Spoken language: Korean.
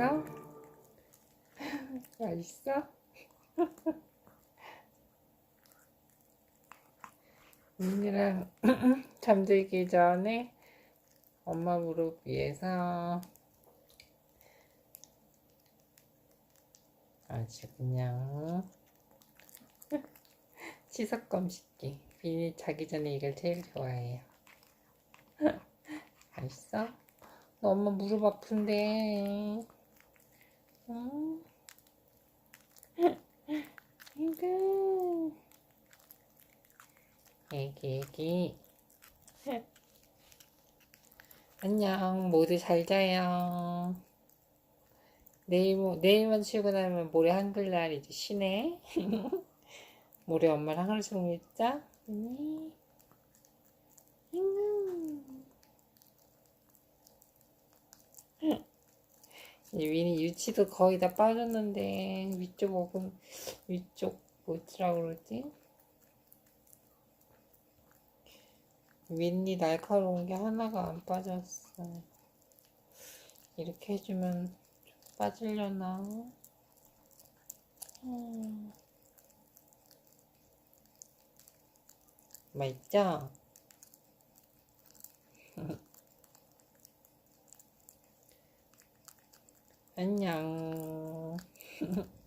맛있어? 맛있어? 민이랑 잠들기 전에 엄마 무릎 위에서 아주 그냥 치석검 씻기. 민이 자기 전에 이걸 제일 좋아해요. 맛있어? 너 엄마 무릎 아픈데. 응? 이거. 애기, 애기. 안녕. 모두 잘 자요. 내일, 모- 내일만 출근하면 모레 한글날 이제 쉬네. 모레 엄마랑 하루 종일 있자. 네. 음. 이 위니 유치도 거의 다 빠졌는데 위쪽 먹은 위쪽 뭐더라 그러지? 윗니 날카로운 게 하나가 안 빠졌어. 이렇게 해주면 좀 빠지려나? 음. 맛있죠? 안녕.